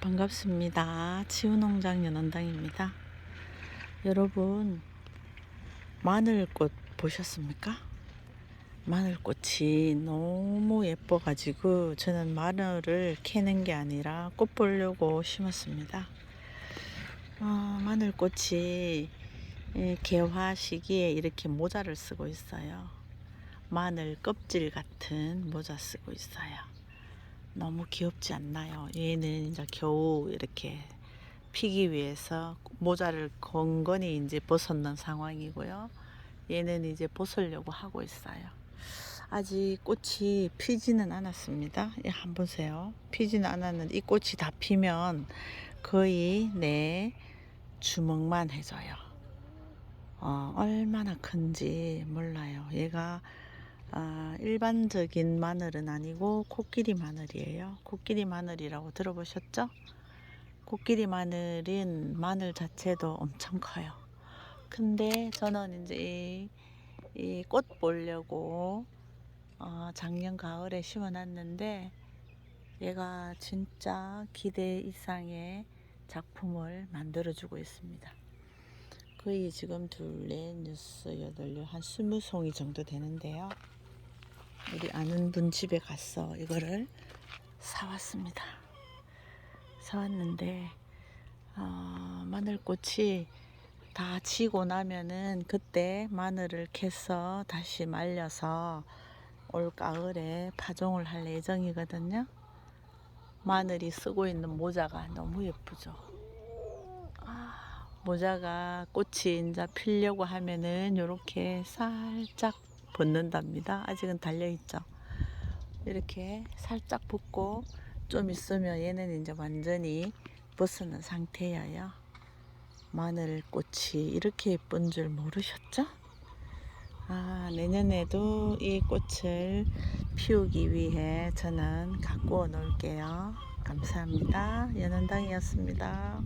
반갑습니다. 치유농장 연원당입니다. 여러분, 마늘꽃 보셨습니까? 마늘꽃이 너무 예뻐가지고 저는 마늘을 캐는 게 아니라 꽃 보려고 심었습니다. 어, 마늘꽃이 이 개화 시기에 이렇게 모자를 쓰고 있어요. 마늘 껍질 같은 모자 쓰고 있어요. 너무 귀엽지 않나요? 얘는 이제 겨우 이렇게 피기 위해서 모자를 건건히 이제 벗었는 상황이고요. 얘는 이제 벗으려고 하고 있어요. 아직 꽃이 피지는 않았습니다. 예, 한번 보세요. 피지는 않았는데 이 꽃이 다 피면 거의 내 주먹만 해져요. 어, 얼마나 큰지 몰라요. 얘가 아, 일반적인 마늘은 아니고 코끼리 마늘이에요. 코끼리 마늘이라고 들어보셨죠? 코끼리 마늘은 마늘 자체도 엄청 커요. 근데 저는 이제 이 꽃 보려고 어, 작년 가을에 심어놨는데 얘가 진짜 기대 이상의 작품을 만들어주고 있습니다. 거의 지금 둘, 넷, 여섯, 여덟, 한 스무 송이 정도 되는데요. 우리 아는 분 집에 가서 이거를 사왔습니다. 사왔는데 어, 마늘꽃이 다 지고 나면은 그때 마늘을 캐서 다시 말려서 올 가을에 파종을 할 예정이거든요. 마늘이 쓰고 있는 모자가 너무 예쁘죠. 아, 모자가 꽃이 이제 피려고 하면은 이렇게 살짝 벗는답니다. 아직은 달려 있죠. 이렇게 살짝 벗고 좀 있으면 얘는 이제 완전히 벗는 상태예요. 마늘 꽃이 이렇게 예쁜 줄 모르셨죠? 아, 내년에도 이 꽃을 피우기 위해 저는 갖고 놓을게요. 감사합니다. 연원당이었습니다.